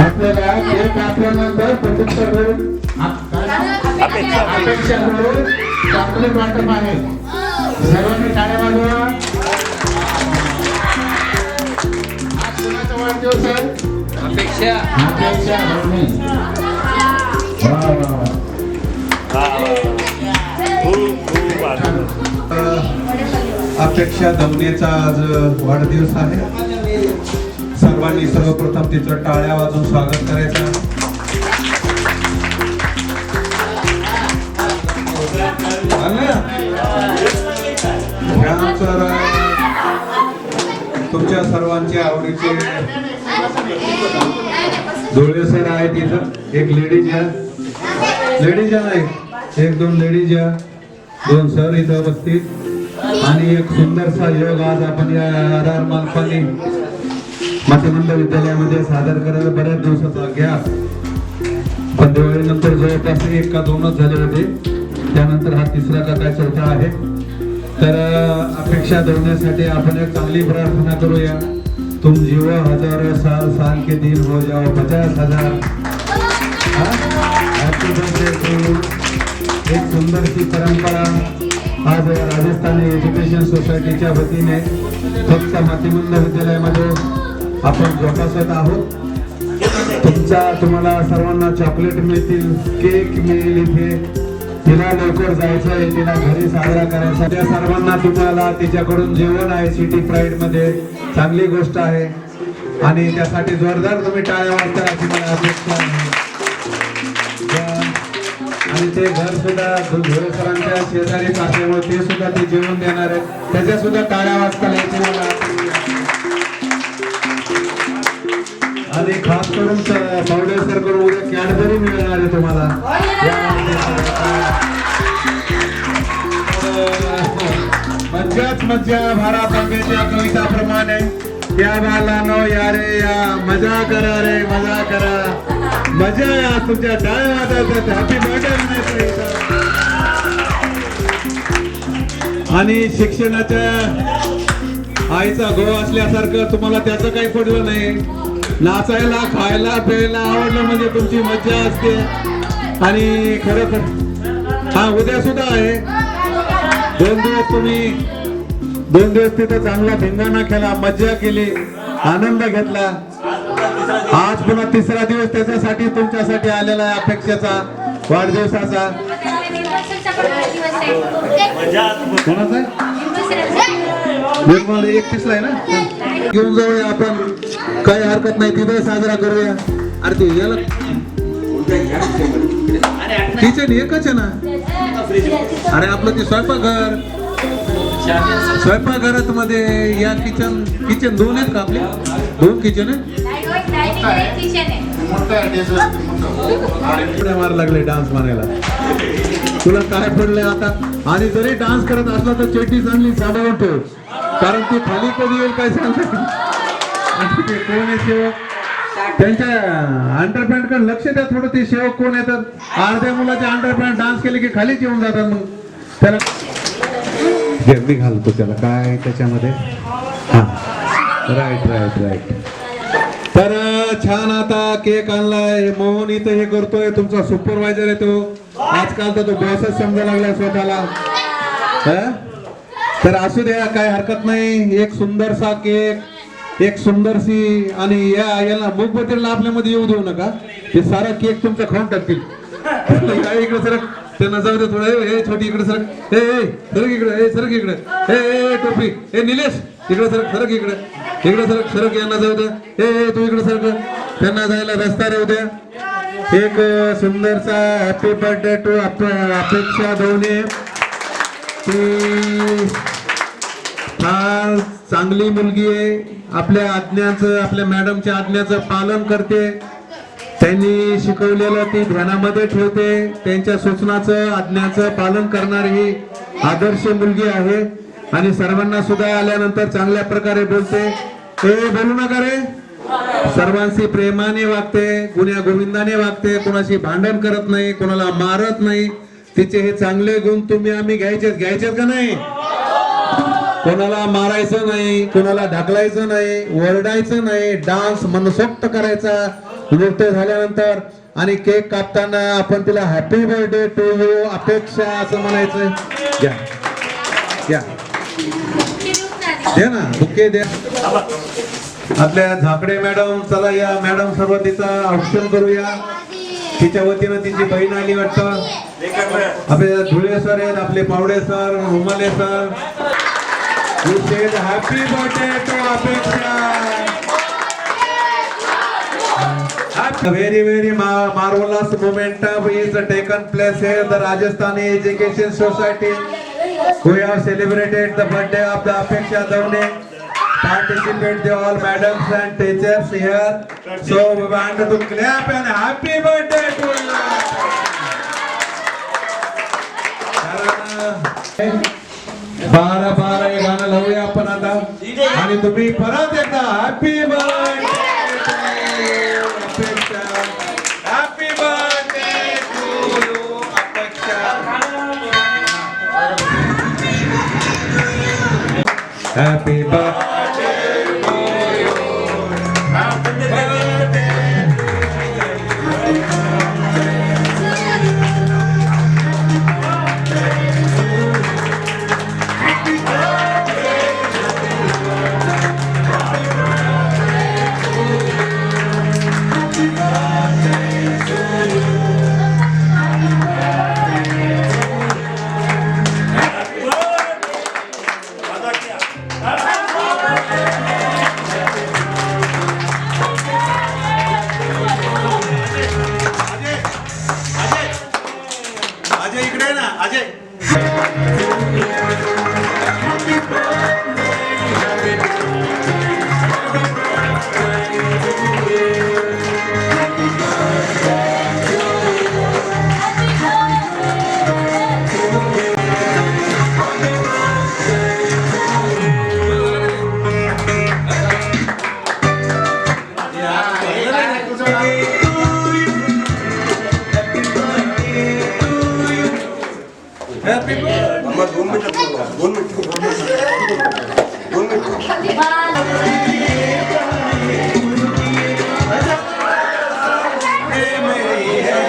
आपल्याला केक टाकल्यानंतर प्रत्यक्ष करून अपेक्षा अपेक्षा करून चॉकलेट वाटप आहे सर्वांनी टाळ्या वाजवा वाढदिवस आहे अपेक्षा अपेक्षा अपेक्षा दमनेचा आज वाढदिवस आहे. सर्वांनी सर्वप्रथम तिचं टाळ्या वाजून स्वागत करायचं. आहे. तुमच्या सर्वांच्या आवडीचे धुळे सर आहेत तिथं एक लेडीज या. लेडीज या नाही. एक दोन लेडीज या. दोन सर इथं बसतील. आणि एक सुंदरसा योग आज आपण या आधार मालकांनी माध्यमंद विद्यालयामध्ये सादर करायला बऱ्याच दिवसाचा गॅप. पण दिवाळीनंतर जवळपास एक का दोनच झाले होते त्यानंतर हा तिसरा का काय चौथा आहे. तर अपेक्षा धरण्यासाठी आपण एक चांगली प्रार्थना करूया. तुम जीव हजार साल साल के दिन हो जाओ पचास हजार. एक सुंदरशी परंपरा. आज राजस्थानी एज्युकेशन सोसायटीच्या वतीने फक्त मातीमंद विद्यालयामध्ये आपण जोपासत आहोत. तुमचा तुम्हाला सर्वांना चॉकलेट मिळतील केक मिळेल इथे. तिला लवकर जायचं आहे तिला घरी साजरा करायचा त्या सर्वांना तुम्हाला तिच्याकडून जेवण आहे सिटी प्राईडमध्ये. चांगली गोष्ट आहे. आणि त्यासाठी जोरदार तुम्ही टाळ्या वाजता अशी मला अपेक्षा आहे. त्या- घर सुद्धा धुळे सरांच्या शेजारीच असल्यामुळे ते सुद्धा ते जेवण देणार आहेत. त्याच्या सुद्धा टाळ्या वाजता यायची मला आणि खास करून पावडेसर करून उद्या कॅडबरी मिळणार आहे तुम्हाला. हो मज्जाच मज्जा भारा तांबेच्या कविताप्रमाणे. या बालानो या रे या मजा करा रे मजा करा. मजा या तुमच्या डाळ वाजवतात हॅपी बर्थडे आणि शिक्षणाच्या आईचा गो असल्यासारखं तुम्हाला त्याचं काही पडलं नाही. नाचायला खायला प्यायला आवडलं म्हणजे तुमची मज्जा असते. आणि खरं तर हा उद्या सुद्धा आहे. दोन दिवस तुम्ही दोन दिवस तिथं चांगला धिंगाणा केला मज्जा केली आनंद घेतला. आज पुन्हा तिसरा दिवस त्याच्यासाठी तुमच्यासाठी आलेला आहे अपेक्षेचा वाढदिवसाचा. कोणाचा आहे? निर्मल आहे ना? घेऊन जाऊया आपण. काही हरकत नाही तिथे साजरा करूया. अरे ते याला किचन एकच आहे ना? अरे आपलं ते स्वयंपाकघर. स्वयंपाकघरात मध्ये या किचन किचन दोन आहेत का आपले? दोन किचन आहेत? मोठं आहे, पुढे मार लागले डान्स मारायला. तुला काय पडलंय आता? आणि जरी डान्स करत असला तर चेटी चांगली साधावून ठेव. कारण ती खाली कधी येईल काय सांगता ते कोण आहे सेवक? त्यांच्या अंडरपॅन्टकडे लक्ष द्या थोडं ते सेवक कोण येतात अर्ध्या मुलाचे अंडरपॅन्ट डान्स केले की खालीच येऊन जातात मग. त्याला गर्दी घालतो त्याला. काय त्याच्यामध्ये? हा. राईट राईट राईट छान आता केक आणलाय. मोहन इथं हे करतोय. तुमचा सुपरवायझर आहे तो. आजकाल तर तो बॉसच समजा लागलाय स्वतःला. हं? तर असू द्या काय हरकत नाही. एक सुंदरसा केक एक सुंदरशी आणि या याला मूगबत्तीला आपल्यामध्ये येऊ देऊ नका. ते सारा केक तुमचा खाऊन टाकतील. इकडे सरक? त्यांना जाऊ दे थोडं. ए छोटी इकडे सरक. ए ए सरक इकडे. ए सरक इकडे. ए टोपी. ए निलेश. इकडे सरक सरक इकडे. इकडे सरक सरक यांना जाऊ द्या. हे तू इकडे सरक. त्यांना जायला रस्ता राहू द्या. एक सुंदरसा हॅपी बर्थडे टू अपेक्षा धोनी ती फार चांगली मुलगी आहे. आपल्या आज्ञाचं आपल्या मॅडमच्या आज्ञाचं पालन करते. त्यांनी शिकवलेलं ती ध्यानामध्ये ठेवते. त्यांच्या सूचनाचं आज्ञाचं पालन करणारी ही आदर्श मुलगी आहे. आणि सर्वांना सुद्धा आल्यानंतर चांगल्या प्रकारे बोलते. ए बोलू नका रे. सर्वांशी प्रेमाने वागते गुन्ह्या गोविंदाने वागते कोणाशी भांडण करत नाही कोणाला मारत नाही. तिचे हे चांगले गुण तुम्ही आम्ही घ्यायचेच घ्यायचेच का नाही? कोणाला मारायचं नाही कोणाला ढकलायचं नाही ओरडायचं नाही डान्स मनसोक्त करायचा. नृत्य झाल्यानंतर आणि केक कापताना आपण तिला हॅपी बर्थडे टू यू अपेक्षा असं म्हणायचं. घ्या. घ्या. दे ना बुके द्या. आपल्या झाकडे मॅडम चला या. मॅडम सर्व तिचं औक्षण करूया. तिच्या वतीनं तिची बहीण आली वाटतं. आपले धुळे सर आहेत आपले Pawade sir Umale sir. Happy birthday to Apeksha very very marvelous marvelous is taken place हे the Rajasthani education society We have celebrated the birthday of the apeksha davne participate the all madams and teachers here so we want to clap and happy birthday to you कारण बारा बारा हे गाणं लावूया आपण आता आणि तुम्ही परत एकदा हॅपी बर्थडे हॅपी बर्थडे मेरी है